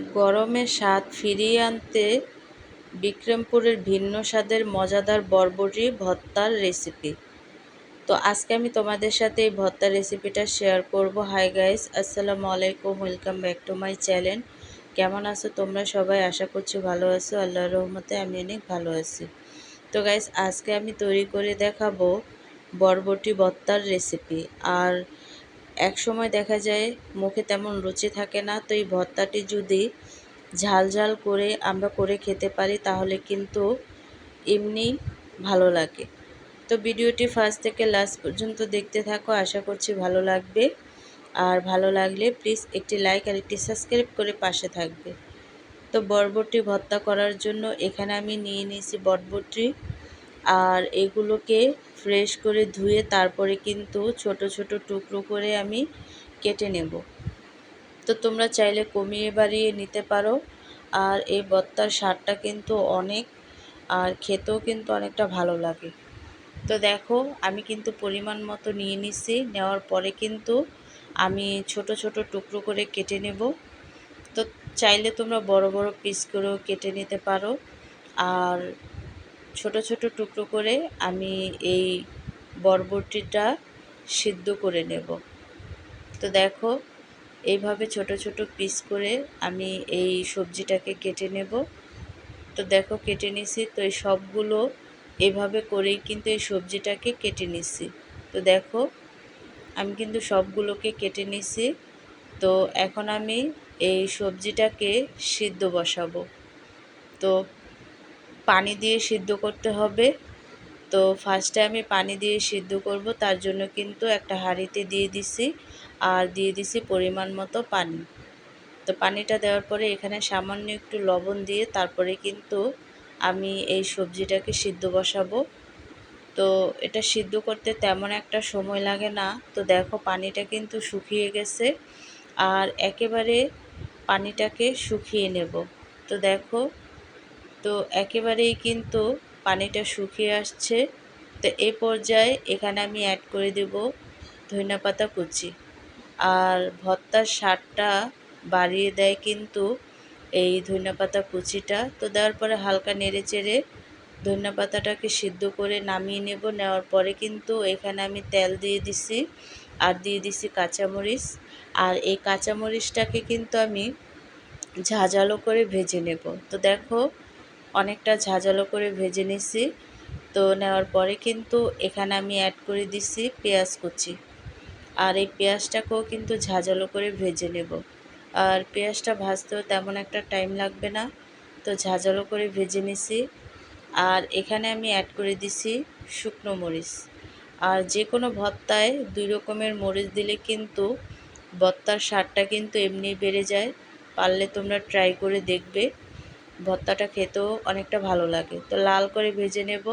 গরমের স্বাদ ফিরিয়ে আনতে বিক্রমপুরের ভিন্ন স্বাদের মজাদার বরবটি ভর্তার রেসিপি। তো আজকে আমি তোমাদের সাথে এই ভর্তার রেসিপিটা শেয়ার করব। হাই গাইস, আসসালামু আলাইকুম, welcome back to my channel. কেমন আছো তোমরা সবাই? আশা করছি ভালো আছো। আল্লাহর রহমতে আমি অনেক ভালো আছি। তো গাইস, আজকে আমি তৈরি করে দেখাবো বরবটি ভর্তার রেসিপি। আর এক সময় দেখা যায় মুখে তেমন রুচি থাকে না, তো এই ভর্তাটি যদি ঝাল ঝাল করে আমরা করে খেতে পারি, তাহলে কিন্তু এমনি ভালো লাগে। তো ভিডিওটি ফার্স্ট থেকে লাস্ট পর্যন্ত দেখতে থাকো, আশা করছি ভালো লাগবে। আর ভালো লাগলে প্লিজ একটি লাইক আর একটি সাবস্ক্রাইব করে পাশে থাকবে। তো বরবটি ভর্তা করার জন্য এখানে আমি নিয়ে নিয়েছি বরবটি। আর এগুলোকে ফ্রেশ করে ধুয়ে তারপরে কিন্তু ছোট ছোট টুকরো করে আমি কেটে নেব। তো তোমরা চাইলে কমিয়ে বাড়িয়ে নিতে পারো। আর এই বত্তার স্বাদটা কিন্তু অনেক, আর খেতেও কিন্তু অনেকটা ভালো লাগে। তো দেখো, আমি কিন্তু পরিমাণ মতো নিয়ে নিছি। নেওয়ার পরে কিন্তু আমি ছোট ছোট টুকরো করে কেটে নেব। তো চাইলে তোমরা বড় বড় পিস করেও কেটে নিতে পারো। আর ছোট ছোট টুকরো করে আমি এই বরবটিটা সিদ্ধ করে নেব। তো দেখো, এইভাবে ছোট ছোট পিস করে আমি এই সবজিটাকে কেটে নেব। তো দেখো, কেটে নিছি। তো এই সবগুলো এভাবে করেই কিন্তু এই সবজিটাকে কেটে নিছি। তো দেখো, আমি কিন্তু সবগুলোকে কেটে নিছি। তো এখন আমি এই সবজিটাকে সিদ্ধ বসাবো। তো পানি দিয়ে সিদ্ধ করতে হবে। তো ফার্স্টে আমি পানি দিয়ে সিদ্ধ করব, তার জন্য কিন্তু একটা হাঁড়িতে দিয়ে দিছি আর দিয়ে দিছি পরিমাণ মতো পানি। তো পানিটা দেওয়ার পরে এখানে সামান্য একটু লবণ দিয়ে তারপরে কিন্তু আমি এই সবজিটাকে সিদ্ধ বসাবো। তো এটা সিদ্ধ করতে তেমন একটা সময় লাগে না। তো দেখো পানিটা কিন্তু শুকিয়ে গেছে আর একেবারে পানিটাকে শুকিয়ে নেব। তো দেখো তো একেবারেই কিন্তু পানিটা শুকিয়ে আসছে। তো এ পর্যায়ে এখানে আমি অ্যাড করে দেব ধনিয়া পাতা কুচি। আর ভর্তার স্বাদটা বাড়িয়ে দেয় কিন্তু এই ধনিয়া পাতা কুচিটা। তো দেওয়ার পরে হালকা নেড়ে চেড়ে ধনিয়া পাতাটাকে সিদ্ধ করে নামিয়ে নেব। নেওয়ার পরে কিন্তু এখানে আমি তেল দিয়ে দিছি আর দিয়ে দিছি কাঁচামরিচ। আর এই কাঁচামরিচটাকে কিন্তু আমি ঝাঁঝালো করে ভেজে নেব। তো দেখো অনেকটা ঝাঁঝালো করে ভেজে নিছি। তো নেওয়ার পরে কিন্তু এখানে আমি অ্যাড করে দিছি পেঁয়াজ কুচি। আর এই পেঁয়াজটাকেও কিন্তু ঝাঁঝালো করে ভেজে নেব। আর পেঁয়াজটা ভাজতেও তেমন একটা টাইম লাগবে না। তো ঝাঁঝালো করে ভেজে নিছি। আর এখানে আমি অ্যাড করে দিছি শুকনো মরিচ। আর যে কোনো ভর্তায় দুই রকমের মরিচ দিলে কিন্তু ভর্তার স্বাদটা কিন্তু এমনি বেড়ে যায়। পারলে তোমরা ট্রাই করে দেখবে। ভর্তাটা খেতেও অনেকটা ভালো লাগে। তো লাল করে ভেজে নেব।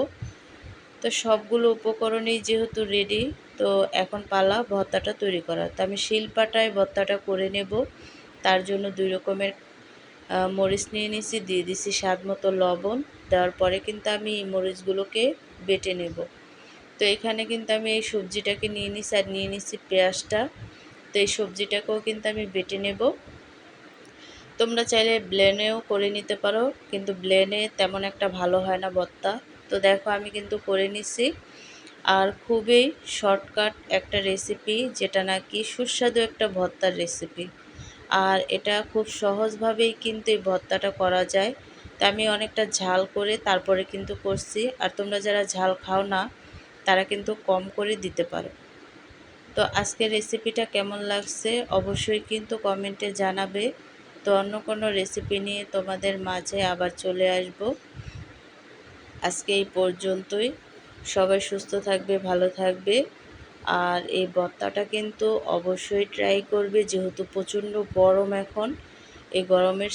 তো সবগুলো উপকরণই যেহেতু রেডি তো এখন পালা ভর্তাটা তৈরি করা তো আমি শিলপাটায় ভর্তাটা করে নেব। তার জন্য দুই রকমের মরিচ নিয়ে নিছি, দিয়ে দিছি স্বাদ মতো লবণ। দেওয়ার পরে কিন্তু আমি মরিচগুলোকে বেটে নেব। তো এখানে কিন্তু আমি এই সবজিটাকে নিয়ে নিছি আর নিয়ে নিছি পেঁয়াজটা। তো এই সবজিটাকেও কিন্তু আমি বেটে নেব। তোমরা চাইলে ব্লেনেও করে নিতে পারো, কিন্তু ব্লেনে তেমন একটা ভালো হয় না ভর্তা তো দেখো, আমি কিন্তু করে নিছি। আর খুবই শর্টকাট একটা রেসিপি যেটা নাকি সুস্বাদু একটা ভর্তার রেসিপি আর এটা খুব সহজভাবেই কিন্তু এই ভর্তাটা করা যায়। তা আমি অনেকটা ঝাল করে তারপরে কিন্তু করছি। আর তোমরা যারা ঝাল খাও না, তারা কিন্তু কম করে দিতে পারো। তো আজকের রেসিপিটা কেমন লাগছে, অবশ্যই কিন্তু কমেন্টে জানাবে। তো অন্য কোনো রেসিপি নিয়ে তোমাদের মাঝে আবার চলে আসব। আজকে এই পর্যন্তই। সবাই সুস্থ থাকবে, ভালো থাকবে। আর এই ভর্তাটা কিন্তু অবশ্যই ট্রাই করবে, যেহেতু প্রচণ্ড গরম এখন। এই গরমের